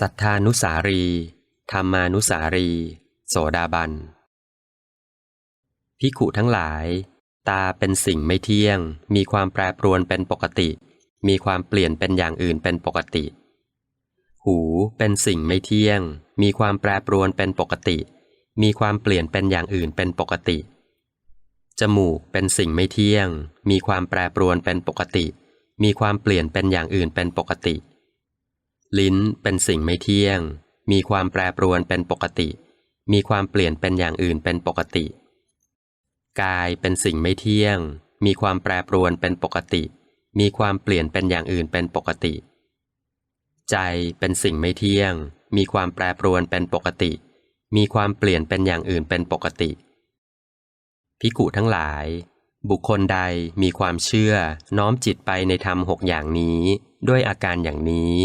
สัทธานุสารี ธรรมานุสารี โสดาบัน พิขุทั้งหลาย ตาเป็นสิ่งไม่เที่ยง มีความแปรปรวนเป็นปกติ มีความเปลี่ยนเป็นอย่างอื่นเป็นปกติ หูเป็นสิ่งไม่เที่ยง มีความแปรปรวนเป็นปกติ มีความเปลี่ยนเป็นอย่างอื่นเป็นปกติ จมูกเป็นสิ่งไม่เที่ยง มีความแปรปรวนเป็นปกติ มีความเปลี่ยนเป็นอย่างอื่นเป็นปกติ ลิ้นเป็นสิ่งไม่เที่ยง มีความแปรปรวนเป็นปกติ มีความเปลี่ยนเป็นอย่างอื่นเป็นปกติ กายเป็นสิ่งไม่เที่ยง มีความแปรปรวนเป็นปกติ มีความเปลี่ยนเป็นอย่างอื่นเป็นปกติ ใจเป็นสิ่งไม่เที่ยง มีความแปรปรวนเป็นปกติ มีความเปลี่ยนเป็นอย่างอื่นเป็นปกติ พิกุทั้งหลาย บุคคลใดมีความเชื่อ น้อมจิตไปในธรรมหกอย่างนี้ ด้วยอาการอย่างนี้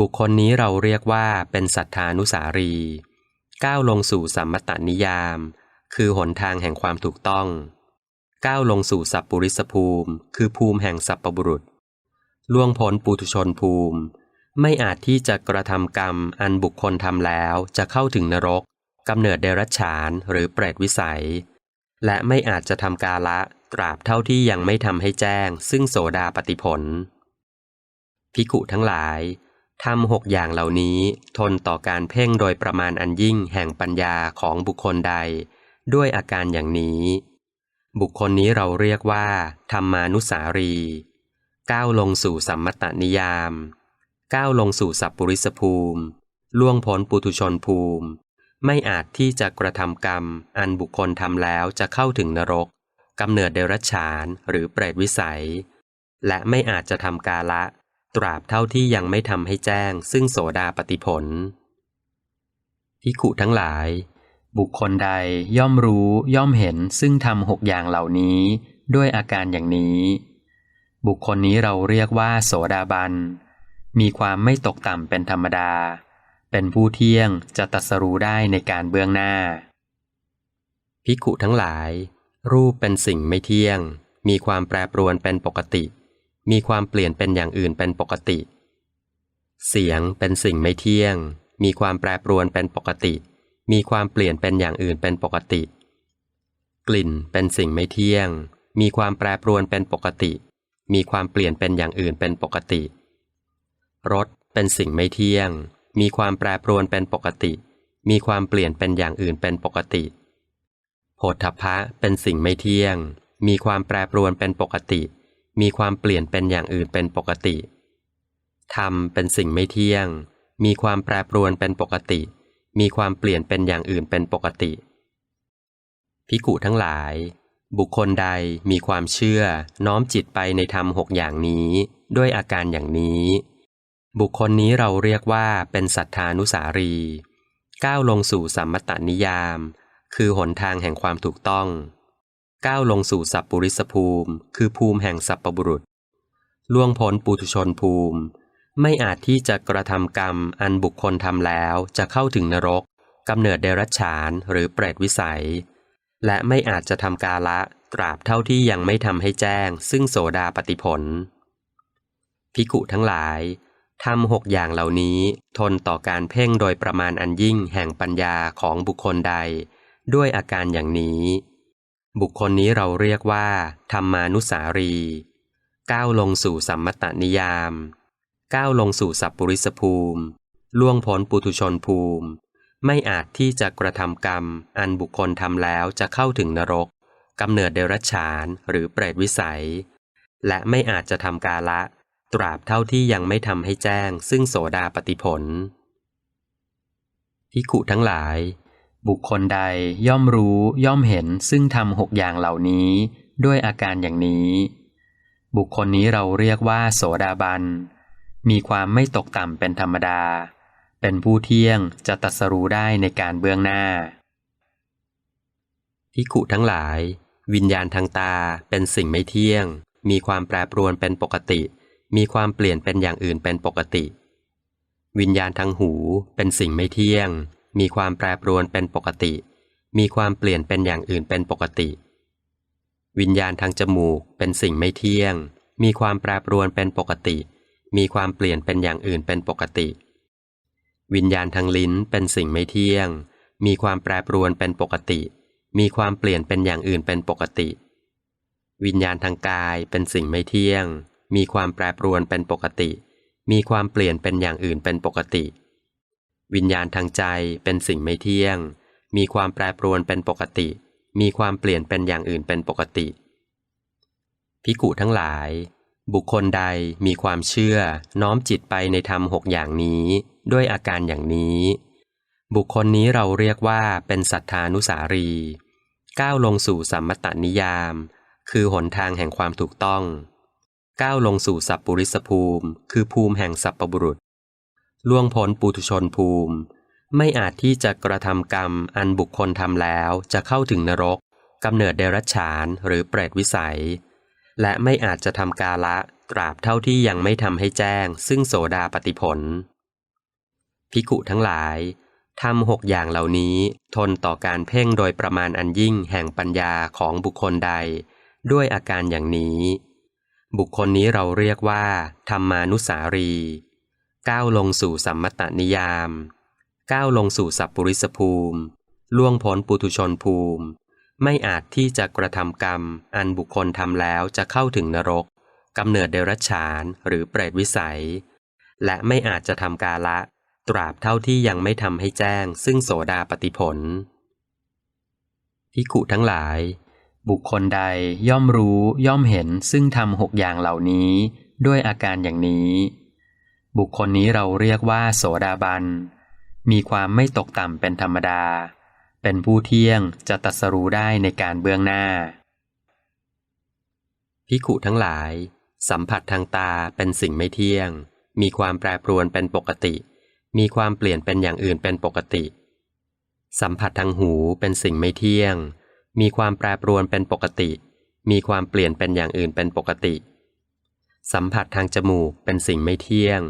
บุคคลนี้เราเรียกว่าเป็นสัทธานุสารี ก้าวลงสู่สัมมตานิยาม คือหนทางแห่งความถูกต้อง ก้าวลงสู่สัพปุริสภูมิ คือภูมิแห่งสัพปบุรุษ ล่วงพ้นปุถุชนภูมิ ไม่อาจที่จะกระทำกรรมอันบุคคลทำแล้วจะเข้าถึงนรกกำเนิดเดรัจฉานหรือเปรตวิสัย และไม่อาจจะทำกาละตราบเท่าที่ยังไม่ทำให้แจ้ง ซึ่งโสดาปฏิผล พิกุทั้งหลาย ทำหกอย่างเหล่านี้ทนต่อการเพ่งโดยประมาณอันยิ่งแห่งปัญญาของบุคคลใด ด้วยอาการอย่างนี้ บุคคลนี้เราเรียกว่า ธรรมานุสารี ก้าวลงสู่สัมมตนิยาม ก้าวลงสู่สัพปริสภูมิ ล่วงพ้นปุถุชนภูมิ ไม่อาจที่จะกระทำกรรม อันบุคคลทำแล้วจะเข้าถึงนรกกำเนิดเดรัจฉานหรือเปรตวิสัย และไม่อาจจะทำกาละ ตราบเท่าที่ยังไม่ทำให้แจ้ง ซึ่งโสดาปฏิผลพิขุทั้งหลาย บุคคลใดย่อมรู้ย่อมเห็นซึ่งทำหกอย่างเหล่านี้ ด้วยอาการอย่างนี้ บุคคลนี้เราเรียกว่า โสดาบัน มีความไม่ตกต่ำเป็นธรรมดา เป็นผู้เที่ยงจะตัสรู้ได้ในการเบื้องหน้าพิกุทั้งหลาย รูปเป็นสิ่งไม่เที่ยง มีความแปรปรวนเป็นปกติ มีความเปลี่ยนเป็นอย่างอื่นเป็นปกติ เสียงเป็นสิ่งไม่เที่ยง มีความแปรปรวนเป็นปกติ มีความเปลี่ยนเป็นอย่างอื่นเป็นปกติ กลิ่นเป็นสิ่งไม่เที่ยง มีความแปรปรวนเป็นปกติ มีความเปลี่ยนเป็นอย่างอื่นเป็นปกติ รสเป็นสิ่งไม่เที่ยง มีความแปรปรวนเป็นปกติ มีความเปลี่ยนเป็นอย่างอื่นเป็นปกติโผฏฐัพพะเป็นสิ่งไม่เที่ยง มีความแปรปรวนเป็นปกติ มีความเปลี่ยนเป็นอย่างอื่นเป็นปกติ ธรรมเป็นสิ่งไม่เที่ยง มีความแปรปรวนเป็นปกติ มีความเปลี่ยนเป็นอย่างอื่นเป็นปกติ พิกุทั้งหลาย บุคคลใดมีความเชื่อ น้อมจิตไปในธรรมหกอย่างนี้ ด้วยอาการอย่างนี้ บุคคลนี้เราเรียกว่าเป็นสัทธานุสารี ก้าวลงสู่สัมมตนิยาม คือหนทางแห่งความถูกต้อง ก้าวลงสู่สัพปุริสภูมิ คือภูมิแห่งสัพปบุรุษ ล่วงพ้นปุถุชนภูมิ ไม่อาจที่จะกระทำกรรมอันบุคคลทำแล้วจะเข้าถึงนรกกำเนิดเดรัจฉานหรือเปรตวิสัย และไม่อาจจะทำกาละตราบเท่าที่ยังไม่ทำให้แจ้ง ซึ่งโสดาปฏิผล พิกุทั้งหลายทำหกอย่างเหล่านี้ทนต่อการเพ่งโดยประมาณอันยิ่งแห่งปัญญาของบุคคลใด ด้วยอาการอย่างนี้ บุคคลนี้เราเรียกว่า ธรรมานุสารี ก้าวลงสู่สัมมตนิยาม ก้าวลงสู่สัพปริสภูมิ ล่วงพ้นปุถุชนภูมิ ไม่อาจที่จะกระทำกรรม อันบุคคลทำแล้วจะเข้าถึงนรกกำเนิดเดรัจฉานหรือเปรตวิสัย และไม่อาจจะทำกาละ ตราบเท่าที่ยังไม่ทำให้แจ้ง ซึ่งโสดาปฏิผลพิขุทั้งหลาย บุคคลใดย่อมรู้ย่อมเห็นซึ่งทำหกอย่างเหล่านี้ ด้วยอาการอย่างนี้ บุคคลนี้เราเรียกว่า โสดาบัน มีความไม่ตกต่ำเป็นธรรมดา เป็นผู้เที่ยงจะตัสรู้ได้ในการเบื้องหน้าพิขุทั้งหลาย วิญญาณทางตาเป็นสิ่งไม่เที่ยง มีความแปรปรวนเป็นปกติ มีความเปลี่ยนเป็นอย่างอื่นเป็นปกติ วิญญาณทางหูเป็นสิ่งไม่เที่ยง มีความแปรปรวนเป็นปกติ มีความเปลี่ยนเป็นอย่างอื่นเป็นปกติ วิญญาณทางจมูกเป็นสิ่งไม่เที่ยง มีความแปรปรวนเป็นปกติ มีความเปลี่ยนเป็นอย่างอื่นเป็นปกติ วิญญาณทางลิ้นเป็นสิ่งไม่เที่ยง มีความแปรปรวนเป็นปกติ มีความเปลี่ยนเป็นอย่างอื่นเป็นปกติ วิญญาณทางกายเป็นสิ่งไม่เที่ยง มีความแปรปรวนเป็นปกติ มีความเปลี่ยนเป็นอย่างอื่นเป็นปกติ วิญญาณทางใจเป็นสิ่งไม่เที่ยง มีความแปรปรวนเป็นปกติ มีความเปลี่ยนเป็นอย่างอื่นเป็นปกติ พิกุทั้งหลาย บุคคลใดมีความเชื่อ น้อมจิตไปในธรรมหกอย่างนี้ ด้วยอาการอย่างนี้ บุคคลนี้เราเรียกว่าเป็นสัทธานุสารี ก้าวลงสู่สัมมตนิยาม คือหนทางแห่งความถูกต้อง ก้าวลงสู่สัพปุริสภูมิ คือภูมิแห่งสัพปบุรุษ ล่วงพ้นปุถุชนภูมิ ไม่อาจที่จะกระทำกรรมอันบุคคลทำแล้วจะเข้าถึงนรกกำเนิดเดรัจฉานหรือเปรตวิสัย และไม่อาจจะทำกาละตราบเท่าที่ยังไม่ทำให้แจ้ง ซึ่งโสดาปฏิผล พิกุทั้งหลายทำหกอย่างเหล่านี้ทนต่อการเพ่งโดยประมาณอันยิ่งแห่งปัญญาของบุคคลใด ด้วยอาการอย่างนี้ บุคคลนี้เราเรียกว่า ธรรมานุสารี ก้าวลงสู่สัมมตนิยาม ก้าวลงสู่สัพปริสภูมิ ล่วงพ้นปุถุชนภูมิ ไม่อาจที่จะกระทำกรรม อันบุคคลทำแล้วจะเข้าถึงนรกกำเนิดเดรัจฉานหรือเปรตวิสัย และไม่อาจจะทำกาละ ตราบเท่าที่ยังไม่ทำให้แจ้ง ซึ่งโสดาปฏิผลพิกุทั้งหลาย บุคคลใดย่อมรู้ย่อมเห็นซึ่งทำหกอย่างเหล่านี้ ด้วยอาการอย่างนี้ บุคคลนี้เราเรียกว่า โสดาบัน มีความไม่ตกต่ำเป็นธรรมดา เป็นผู้เที่ยงจะตัสรู้ได้ในการเบื้องหน้า พิกุทั้งหลาย สัมผัสทางตาเป็นสิ่งไม่เที่ยง มีความแปรปรวนเป็นปกติ มีความเปลี่ยนเป็นอย่างอื่นเป็นปกติ สัมผัสทางหูเป็นสิ่งไม่เที่ยง มีความแปรปรวนเป็นปกติ มีความเปลี่ยนเป็นอย่างอื่นเป็นปกติ สัมผัสทางจมูกเป็นสิ่งไม่เที่ยง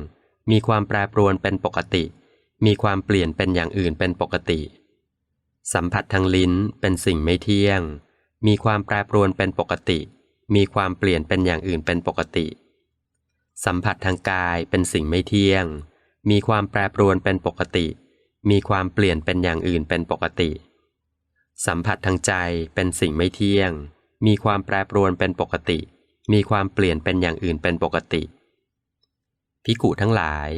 มีความแปรปรวนเป็นปกติ มีความเปลี่ยนเป็นอย่างอื่นเป็นปกติ สัมผัสทางลิ้นเป็นสิ่งไม่เที่ยง มีความแปรปรวนเป็นปกติ มีความเปลี่ยนเป็นอย่างอื่นเป็นปกติ สัมผัสทางกายเป็นสิ่งไม่เที่ยง มีความแปรปรวนเป็นปกติ มีความเปลี่ยนเป็นอย่างอื่นเป็นปกติ สัมผัสทางใจเป็นสิ่งไม่เที่ยง มีความแปรปรวนเป็นปกติ มีความเปลี่ยนเป็นอย่างอื่นเป็นปกติ พิกุทั้งหลาย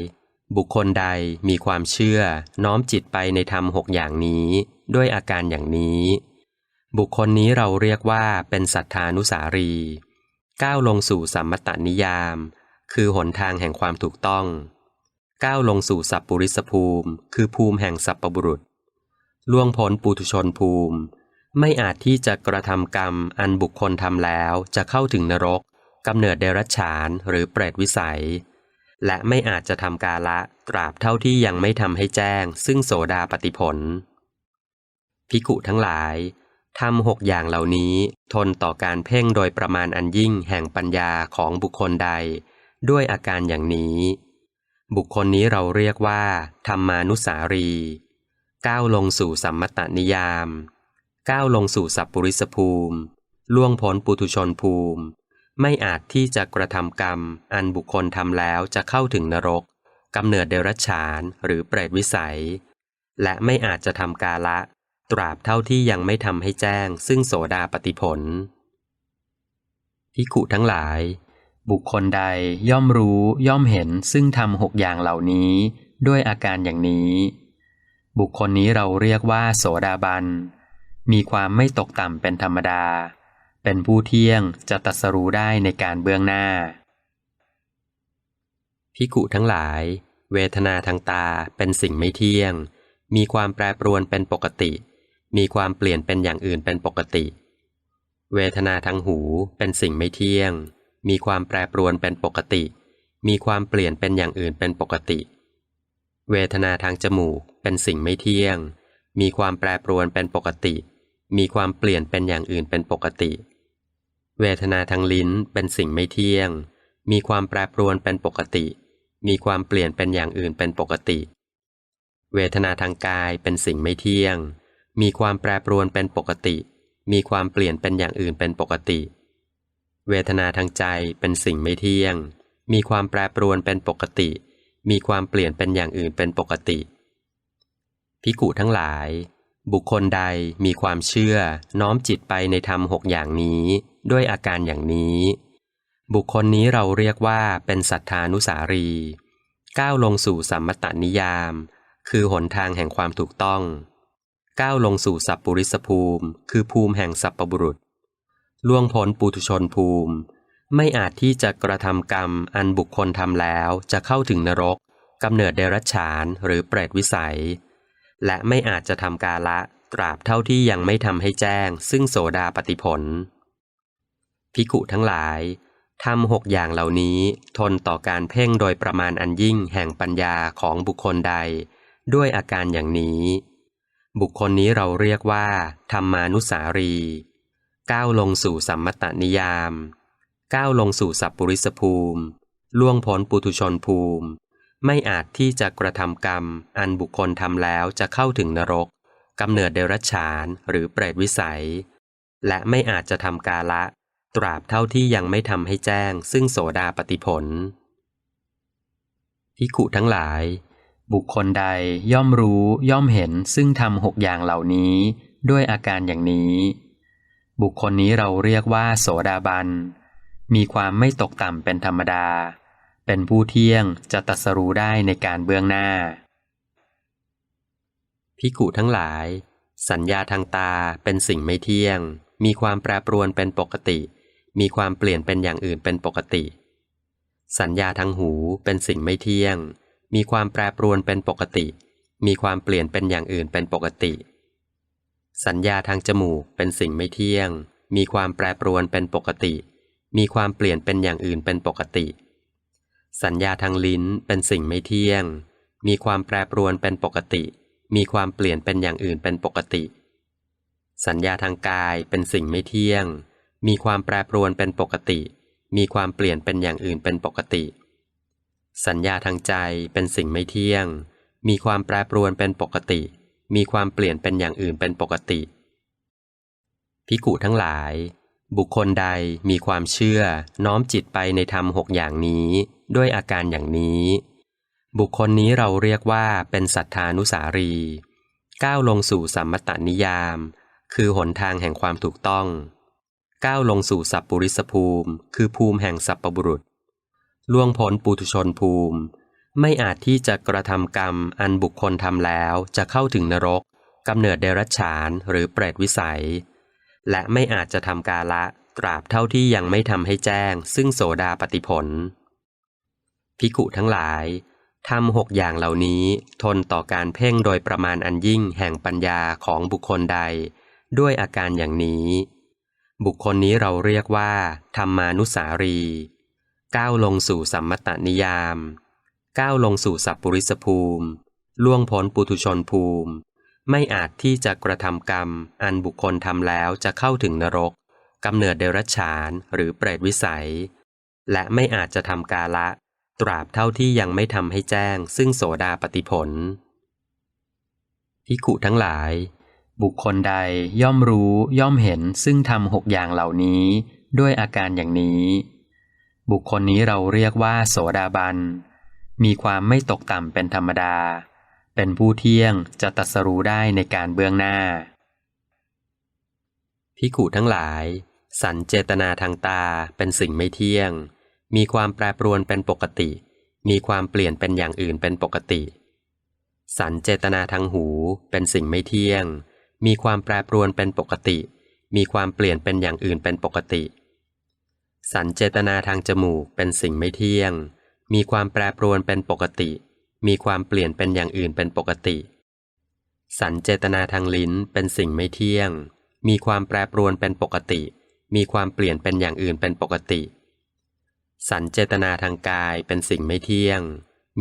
บุคคลใดมีความเชื่อ น้อมจิตไปในธรรมหกอย่างนี้ ด้วยอาการอย่างนี้ บุคคลนี้เราเรียกว่าเป็นสัทธานุสารี ก้าวลงสู่สัมมตนิยาม คือหนทางแห่งความถูกต้อง ก้าวลงสู่สัพปริสภูมิ คือภูมิแห่งสัพปบุรุษ ล่วงพ้นปุถุชนภูมิ ไม่อาจที่จะกระทำกรรมอันบุคคลทำแล้วจะเข้าถึงนรกกำเนิดเดรัจฉานหรือเปรตวิสัย และไม่อาจจะทำกาละตราบเท่าที่ยังไม่ทำให้แจ้ง ซึ่งโสดาปฏิผล พิกุทั้งหลายทำหกอย่างเหล่านี้ทนต่อการเพ่งโดยประมาณอันยิ่งแห่งปัญญาของบุคคลใด ด้วยอาการอย่างนี้ บุคคลนี้เราเรียกว่า ธรรมานุสารี ก้าวลงสู่สัมมตนิยาม ก้าวลงสู่สัพปริสภูมิ ล่วงพ้นปุถุชนภูมิ ไม่อาจที่จะกระทำกรรม อันบุคคลทำแล้วจะเข้าถึงนรกกำเนิดเดรัจฉานหรือเปรตวิสัย และไม่อาจจะทำกาละ ตราบเท่าที่ยังไม่ทำให้แจ้ง ซึ่งโสดาปฏิผลพิกุทั้งหลาย บุคคลใดย่อมรู้ย่อมเห็นซึ่งทำหกอย่างเหล่านี้ ด้วยอาการอย่างนี้ บุคคลนี้เราเรียกว่า โสดาบันมีความไม่ตกต่ำเป็นธรรมดา เป็นผู้เที่ยงจะตรัสรู้ได้ในการเบื้องหน้า พิกุทั้งหลาย เวทนาทางตาเป็นสิ่งไม่เที่ยง มีความแปรปรวนเป็นปกติ มีความเปลี่ยนเป็นอย่างอื่นเป็นปกติ เวทนาทางหูเป็นสิ่งไม่เที่ยง มีความแปรปรวนเป็นปกติ มีความเปลี่ยนเป็นอย่างอื่นเป็นปกติ เวทนาทางจมูกเป็นสิ่งไม่เที่ยง มีความแปรปรวนเป็นปกติ มีความเปลี่ยนเป็นอย่างอื่นเป็นปกติ เวทนาทางลิ้นเป็นสิ่งไม่เที่ยง มีความแปรปรวนเป็นปกติ มีความเปลี่ยนเป็นอย่างอื่นเป็นปกติ เวทนาทางกายเป็นสิ่งไม่เที่ยง มีความแปรปรวนเป็นปกติ มีความเปลี่ยนเป็นอย่างอื่นเป็นปกติ เวทนาทางใจเป็นสิ่งไม่เที่ยง มีความแปรปรวนเป็นปกติ มีความเปลี่ยนเป็นอย่างอื่นเป็นปกติ พิกุทั้งหลาย บุคคลใดมีความเชื่อน้อมจิตไปในธรรมหกอย่างนี้ ด้วยอาการอย่างนี้ บุคคลนี้เราเรียกว่าเป็นสัทธานุสารี ก้าวลงสู่สัมมตานิยาม คือหนทางแห่งความถูกต้อง ก้าวลงสู่สัพปุริสภูมิ คือภูมิแห่งสัพปบุรุษ ล่วงพ้นปุถุชนภูมิ ไม่อาจที่จะกระทำกรรมอันบุคคลทำแล้วจะเข้าถึงนรกกำเนิดเดรัจฉานหรือเปรตวิสัย และไม่อาจจะทำกาละตราบเท่าที่ยังไม่ทำให้แจ้ง ซึ่งโสดาปฏิผล พิกขุทั้งหลายทำหกอย่างเหล่านี้ทนต่อการเพ่งโดยประมาณอันยิ่งแห่งปัญญาของบุคคลใด ด้วยอาการอย่างนี้ บุคคลนี้เราเรียกว่า ธรรมานุสารี ก้าวลงสู่สัมมตนิยาม ก้าวลงสู่สัพปริสภูมิ ล่วงพ้นปุถุชนภูมิ ไม่อาจที่จะกระทำกรรม อันบุคคลทำแล้วจะเข้าถึงนรกกำเนิดเดรัจฉานหรือเปรตวิสัย และไม่อาจจะทำกาละ ตราบเท่าที่ยังไม่ทำให้แจ้ง ซึ่งโสดาปฏิผลพิขุทั้งหลาย บุคคลใดย่อมรู้ย่อมเห็นซึ่งทำหกอย่างเหล่านี้ ด้วยอาการอย่างนี้ บุคคลนี้เราเรียกว่า โสดาบัน มีความไม่ตกต่ำเป็นธรรมดา เป็นผู้เที่ยงจะตัสรู้ได้ในการเบื้องหน้าพิกุทั้งหลาย สัญญาทางตาเป็นสิ่งไม่เที่ยง มีความแปรปรวนเป็นปกติ มีความเปลี่ยนเป็นอย่างอื่นเป็นปกติ สัญญาทางหูเป็นสิ่งไม่เที่ยง มีความแปรปรวนเป็นปกติ มีความเปลี่ยนเป็นอย่างอื่นเป็นปกติ สัญญาทางจมูกเป็นสิ่งไม่เที่ยง มีความแปรปรวนเป็นปกติ มีความเปลี่ยนเป็นอย่างอื่นเป็นปกติ สัญญาทางลิ้นเป็นสิ่งไม่เที่ยง มีความแปรปรวนเป็นปกติ มีความเปลี่ยนเป็นอย่างอื่นเป็นปกติ สัญญาทางกายเป็นสิ่งไม่เที่ยง มีความแปรปรวนเป็นปกติ มีความเปลี่ยนเป็นอย่างอื่นเป็นปกติ สัญญาทางใจเป็นสิ่งไม่เที่ยง มีความแปรปรวนเป็นปกติ มีความเปลี่ยนเป็นอย่างอื่นเป็นปกติ พิกุทั้งหลาย บุคคลใดมีความเชื่อ น้อมจิตไปในธรรมหกอย่างนี้ ด้วยอาการอย่างนี้ บุคคลนี้เราเรียกว่าเป็นสัทธานุสารี ก้าวลงสู่สัมมตานิยาม คือหนทางแห่งความถูกต้อง ก้าวลงสู่สัพปุริสภูมิ คือภูมิแห่งสัพปบุรุษ ล่วงพ้นปุถุชนภูมิ ไม่อาจที่จะกระทำกรรมอันบุคคลทำแล้วจะเข้าถึงนรกกำเนิดเดรัจฉานหรือเปรตวิสัย และไม่อาจจะทำกาละตราบเท่าที่ยังไม่ทำให้แจ้ง ซึ่งโสดาปฏิผล พิกุทั้งหลายทำหกอย่างเหล่านี้ทนต่อการเพ่งโดยประมาณอันยิ่งแห่งปัญญาของบุคคลใด ด้วยอาการอย่างนี้ บุคคลนี้เราเรียกว่า ธรรมานุสารี ก้าวลงสู่สัมมตนิยาม ก้าวลงสู่สัพปริสภูมิ ล่วงพ้นปุถุชนภูมิ ไม่อาจที่จะกระทำกรรม อันบุคคลทำแล้วจะเข้าถึงนรกกำเนิดเดรัจฉานหรือเปรตวิสัย และไม่อาจจะทำกาละ ตราบเท่าที่ยังไม่ทำให้แจ้ง ซึ่งโสดาปฏิผลพิกุทั้งหลาย บุคคลใดย่อมรู้ย่อมเห็นซึ่งทำหกอย่างเหล่านี้ ด้วยอาการอย่างนี้ บุคคลนี้เราเรียกว่า โสดาบัน มีความไม่ตกต่ำเป็นธรรมดา เป็นผู้เที่ยงจะตัสรู้ได้ในการเบื้องหน้า พิกุทั้งหลาย สันเจตนาทางตาเป็นสิ่งไม่เที่ยง มีความแปรปรวนเป็นปกติ มีความเปลี่ยนเป็นอย่างอื่นเป็นปกติ สันเจตนาทางหูเป็นสิ่งไม่เที่ยง มีความแปรปรวนเป็นปกติ มีความเปลี่ยนเป็นอย่างอื่นเป็นปกติ สันเจตนาทางจมูกเป็นสิ่งไม่เที่ยง มีความแปรปรวนเป็นปกติ มีความเปลี่ยนเป็นอย่างอื่นเป็นปกติ สันเจตนาทางลิ้นเป็นสิ่งไม่เที่ยง มีความแปรปรวนเป็นปกติ มีความเปลี่ยนเป็นอย่างอื่นเป็นปกติ สันเจตนาทางกายเป็นสิ่งไม่เที่ยง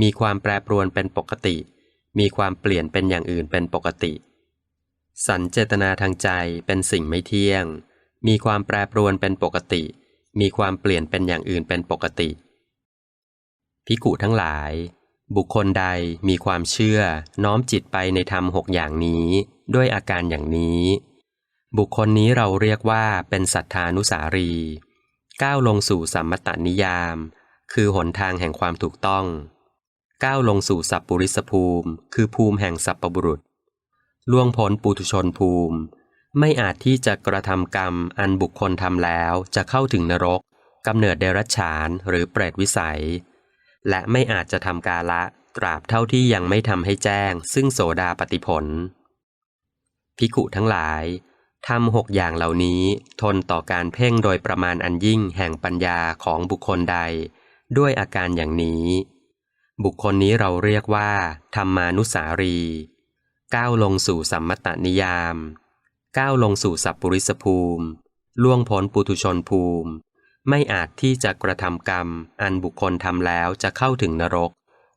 มีความแปรปรวนเป็นปกติ มีความเปลี่ยนเป็นอย่างอื่นเป็นปกติ สันเจตนาทางใจเป็นสิ่งไม่เที่ยง มีความแปรปรวนเป็นปกติ มีความเปลี่ยนเป็นอย่างอื่นเป็นปกติ พิกุทั้งหลาย บุคคลใดมีความเชื่อ น้อมจิตไปในธรรมหกอย่างนี้ ด้วยอาการอย่างนี้ บุคคลนี้เราเรียกว่าเป็นสัทธานุสารี ก้าวลงสู่สัมมตานิยาม คือหนทางแห่งความถูกต้อง ก้าวลงสู่สัพปุริสภูมิ คือภูมิแห่งสัพปบุรุษ ล่วงพ้นปุถุชนภูมิ ไม่อาจที่จะกระทำกรรมอันบุคคลทำแล้วจะเข้าถึงนรกกำเนิดเดรัจฉานหรือเปรตวิสัย และไม่อาจจะทำกาละตราบเท่าที่ยังไม่ทำให้แจ้ง ซึ่งโสดาปฏิผล พิกุทั้งหลายทำหกอย่างเหล่านี้ทนต่อการเพ่งโดยประมาณอันยิ่งแห่งปัญญาของบุคคลใด ด้วยอาการอย่างนี้ บุคคลนี้เราเรียกว่า ธรรมานุสารี ก้าวลงสู่สัมมตนิยาม ก้าวลงสู่สัพปุริสภูมิ ล่วงพ้นปุถุชนภูมิ ไม่อาจที่จะกระทำกรรม อันบุคคลทำแล้วจะเข้าถึงนรก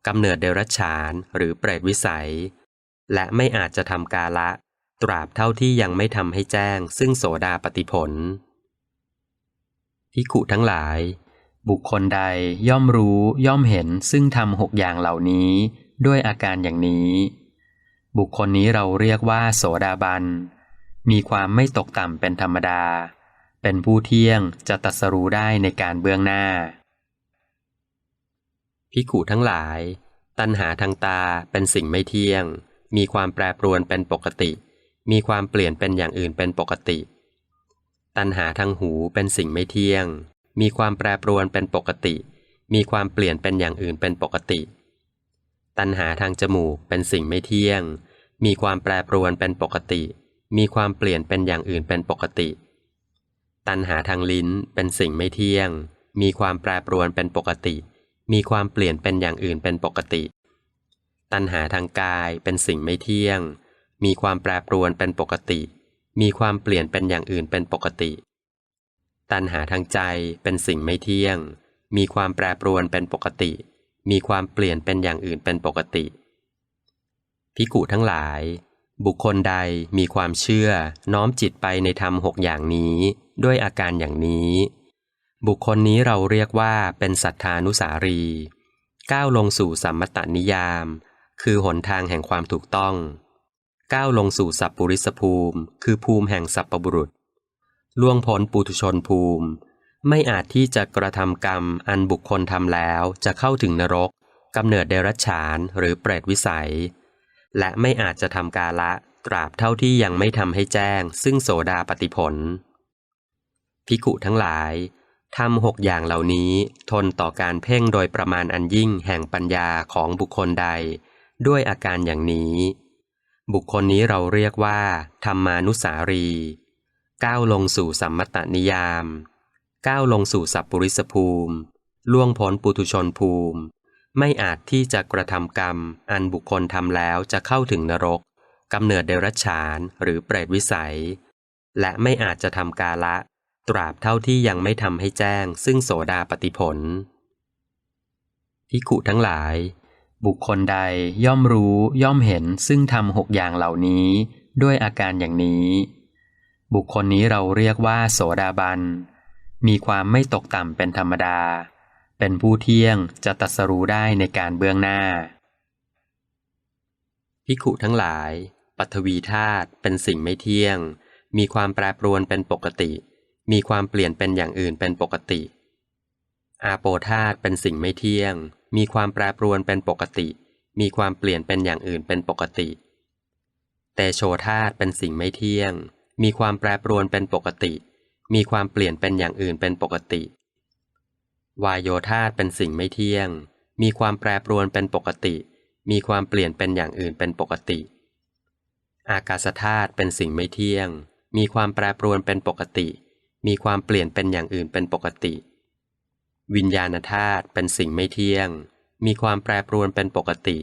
กำเนิดเดรัจฉานหรือเปรตวิสัย และไม่อาจจะทำกาละ ตราบเท่าที่ยังไม่ทำให้แจ้ง ซึ่งโสดาปฏิผลพิขุทั้งหลาย บุคคลใดย่อมรู้ย่อมเห็นซึ่งทำหกอย่างเหล่านี้ ด้วยอาการอย่างนี้ บุคคลนี้เราเรียกว่า โสดาบัน มีความไม่ตกต่ำเป็นธรรมดา เป็นผู้เที่ยงจะตัดสรู้ได้ในการเบื้องหน้า พิขุทั้งหลาย ตัณหาทางตาเป็นสิ่งไม่เที่ยง มีความแปรปรวนเป็นปกติ มีความเปลี่ยนเป็นอย่างอื่นเป็นปกติ ตัณหาทางหูเป็นสิ่งไม่เที่ยง มีความแปรปรวนเป็นปกติ มีความเปลี่ยนเป็นอย่างอื่นเป็นปกติตัณหาทางจมูกเป็นสิ่งไม่เที่ยง มีความแปรปรวนเป็นปกติ มีความเปลี่ยนเป็นอย่างอื่นเป็นปกติ ตัณหาทางลิ้นเป็นสิ่งไม่เที่ยง มีความแปรปรวนเป็นปกติ มีความเปลี่ยนเป็นอย่างอื่นเป็นปกติ ตัณหาทางกายเป็นสิ่งไม่เที่ยง มีความแปรปรวนเป็นปกติ มีความเปลี่ยนเป็นอย่างอื่นเป็นปกติ ตัณหาทางใจเป็นสิ่งไม่เที่ยง มีความแปรปรวนเป็นปกติ มีความเปลี่ยนเป็นอย่างอื่นเป็นปกติ พิกุทั้งหลาย บุคคลใดมีความเชื่อ น้อมจิตไปในธรรมหกอย่างนี้ ด้วยอาการอย่างนี้ บุคคลนี้เราเรียกว่าเป็นสัทธานุสารี ก้าวลงสู่สัมมตนิยาม คือหนทางแห่งความถูกต้อง ก้าวลงสู่สัพปุริสภูมิ คือภูมิแห่งสัพปบุรุษ ล่วงพ้นปุถุชนภูมิ ไม่อาจที่จะกระทำกรรมอันบุคคลทำแล้วจะเข้าถึงนรกกำเนิดเดรัจฉานหรือเปรตวิสัย และไม่อาจจะทำกาละ ตราบเท่าที่ยังไม่ทำให้แจ้ง ซึ่งโสดาปฏิผล พิกุทั้งหลายทำหกอย่างเหล่านี้ทนต่อการเพ่งโดยประมาณอันยิ่งแห่งปัญญาของบุคคลใด ด้วยอาการอย่างนี้ บุคคลนี้เราเรียกว่า ธรรมานุสารี ก้าวลงสู่สัมมตนิยาม ก้าวลงสู่สัพปริสภูมิ ล่วงพ้นปุถุชนภูมิ ไม่อาจที่จะกระทำกรรม อันบุคคลทำแล้วจะเข้าถึงนรกกำเนิดเดรัจฉานหรือเปรตวิสัย และไม่อาจจะทำกาละ ตราบเท่าที่ยังไม่ทำให้แจ้ง ซึ่งโสดาปฏิผลพิกุทั้งหลาย บุคคลใดย่อมรู้ย่อมเห็นซึ่งทำหกอย่างเหล่านี้ ด้วยอาการอย่างนี้ บุคคลนี้เราเรียกว่า โสดาบันมีความไม่ตกต่ำเป็นธรรมดา เป็นผู้เที่ยงจะตัดสรู้ได้ในการเบื้องหน้า พิขุทั้งหลาย ปัทวีธาตุเป็นสิ่งไม่เที่ยง มีความแปรปรวนเป็นปกติ มีความเปลี่ยนเป็นอย่างอื่นเป็นปกติ อาโปธาตุเป็นสิ่งไม่เที่ยง มีความแปรปรวนเป็นปกติ มีความเปลี่ยนเป็นอย่างอื่นเป็นปกติ เตโชธาตุเป็นสิ่งไม่เที่ยง มีความแปรปรวนเป็นปกติ มีความเปลี่ยนเป็นอย่างอื่นเป็นปกติ วายโยธาตเป็นสิ่งไม่เที่ยง มีความแปรปรวนเป็นปกติ มีความเปลี่ยนเป็นอย่างอื่นเป็นปกติ อากาศธาตุเป็นสิ่งไม่เที่ยง มีความแปรปรวนเป็นปกติ มีความเปลี่ยนเป็นอย่างอื่นเป็นปกติ วิญญาณธาตุเป็นสิ่งไม่เที่ยง มีความแปรปรวนเป็นปกติ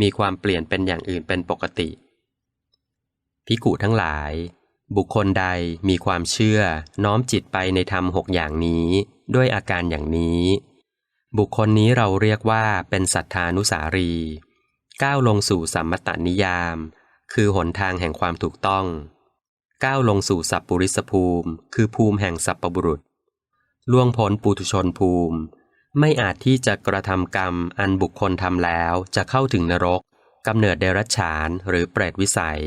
มีความเปลี่ยนเป็นอย่างอื่นเป็นปกติพิกุทั้งหลาย บุคคลใดมีความเชื่อ น้อมจิตไปในธรรมหกอย่างนี้ ด้วยอาการอย่างนี้ บุคคลนี้เราเรียกว่าเป็นสัทธานุสารี ก้าวลงสู่สัมมตานิยาม คือหนทางแห่งความถูกต้อง ก้าวลงสู่สัพปริสภูมิ คือภูมิแห่งสัพปบุรุษ ล่วงพ้นปุถุชนภูมิ ไม่อาจที่จะกระทำกรรมอันบุคคลทำแล้วจะเข้าถึงนรกกำเนิดเดรัจฉานหรือเปรตวิสัย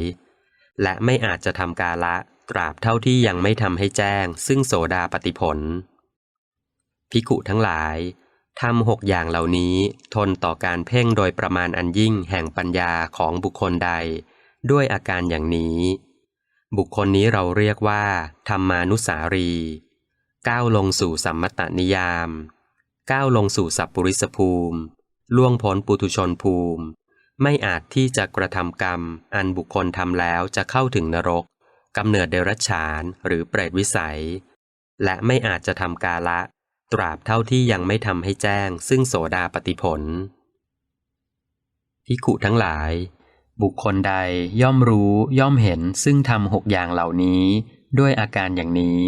และไม่อาจจะทำกาละตราบเท่าที่ยังไม่ทำให้แจ้ง ซึ่งโสดาปฏิผล พิกุทั้งหลายทำหกอย่างเหล่านี้ทนต่อการเพ่งโดยประมาณอันยิ่งแห่งปัญญาของบุคคลใด ด้วยอาการอย่างนี้ บุคคลนี้เราเรียกว่า ธรรมานุสารี ก้าวลงสู่สัมมตนิยาม ก้าวลงสู่สัพปริสภูมิ ล่วงพ้นปุถุชนภูมิ ไม่อาจที่จะกระทำกรรม อันบุคคลทำแล้วจะเข้าถึงนรกกำเนิดเดรัจฉานหรือเปรตวิสัย และไม่อาจจะทำกาละ ตราบเท่าที่ยังไม่ทำให้แจ้ง ซึ่งโสดาปฏิผลพิขุทั้งหลาย บุคคลใดย่อมรู้ย่อมเห็นซึ่งทำหกอย่างเหล่านี้ ด้วยอาการอย่างนี้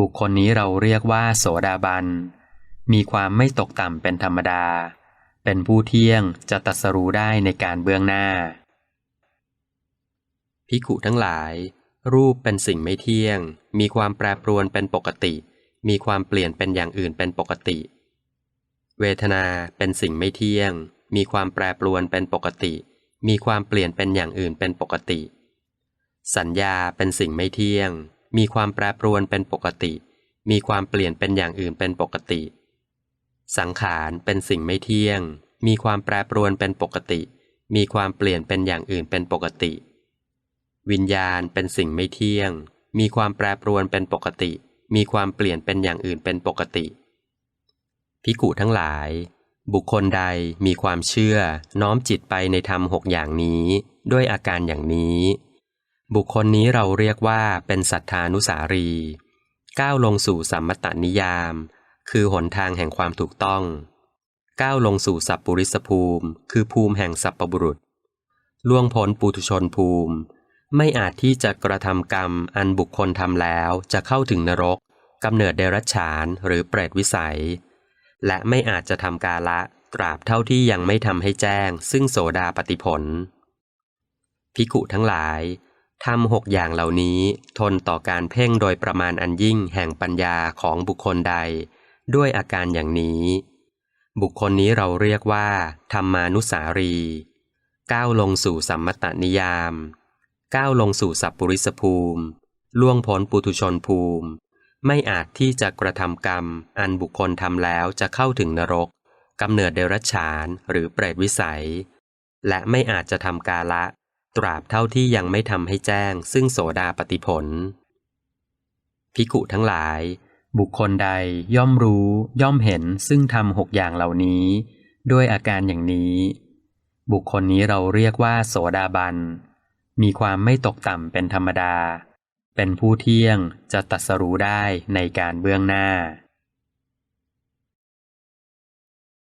บุคคลนี้เราเรียกว่า โสดาบัน มีความไม่ตกต่ำเป็นธรรมดา เป็นผู้เที่ยงจะตัสรู้ได้ในการเบื้องหน้าพิขุทั้งหลาย รูปเป็นสิ่งไม่เที่ยง มีความแปรปรวนเป็นปกติ มีความเปลี่ยนเป็นอย่างอื่นเป็นปกติ เวทนาเป็นสิ่งไม่เที่ยง มีความแปรปรวนเป็นปกติ มีความเปลี่ยนเป็นอย่างอื่นเป็นปกติ สัญญาเป็นสิ่งไม่เที่ยง มีความแปรปรวนเป็นปกติ มีความเปลี่ยนเป็นอย่างอื่นเป็นปกติ สังขารเป็นสิ่งไม่เที่ยง มีความแปรปรวนเป็นปกติ มีความเปลี่ยนเป็นอย่างอื่นเป็นปกติ วิญญาณเป็นสิ่งไม่เที่ยง มีความแปรปรวนเป็นปกติ มีความเปลี่ยนเป็นอย่างอื่นเป็นปกติ พิกุทั้งหลาย บุคคลใดมีความเชื่อ น้อมจิตไปในธรรมหกอย่างนี้ ด้วยอาการอย่างนี้ บุคคลนี้เราเรียกว่าเป็นสัทธานุสารี ก้าวลงสู่สัมมตานิยาม คือหนทางแห่งความถูกต้อง ก้าวลงสู่สัพปุริสภูมิ คือภูมิแห่งสัพปบุรุษ ล่วงพ้นปุถุชนภูมิ ไม่อาจที่จะกระทำกรรมอันบุคคลทำแล้วจะเข้าถึงนรกกำเนิดเดรัจฉานหรือเปรตวิสัย และไม่อาจจะทำกาละตราบเท่าที่ยังไม่ทำให้แจ้ง ซึ่งโสดาปฏิผล พิกุทั้งหลายทำหกอย่างเหล่านี้ทนต่อการเพ่งโดยประมาณอันยิ่งแห่งปัญญาของบุคคลใด ด้วยอาการอย่างนี้ บุคคลนี้เราเรียกว่า ธรรมานุสารี ก้าวลงสู่สัมมตนิยาม ก้าวลงสู่สัพปุริสภูมิ ล่วงพ้นปุถุชนภูมิ ไม่อาจที่จะกระทำกรรม อันบุคคลทำแล้วจะเข้าถึงนรกกำเนิดเดรัจฉานหรือเปรตวิสัย และไม่อาจจะทำกาละ ตราบเท่าที่ยังไม่ทำให้แจ้ง ซึ่งโสดาปฏิผล พิกุทั้งหลาย บุคคลใดย่อมรู้ย่อมเห็นซึ่งทำหกอย่างเหล่านี้ ด้วยอาการอย่างนี้ บุคคลนี้เราเรียกว่า โสดาบัน มีความไม่ตกต่ำเป็นธรรมดา เป็นผู้เที่ยงจะตัดสรู้ได้ในการเบื้องหน้า